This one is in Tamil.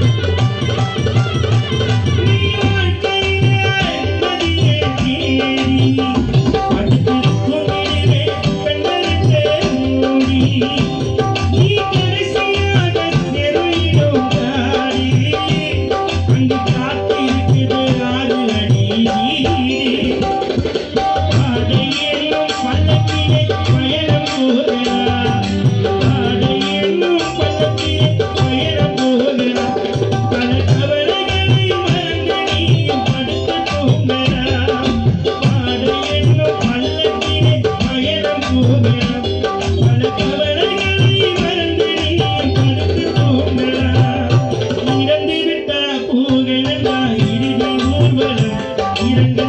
どーもどーも! இரண்டு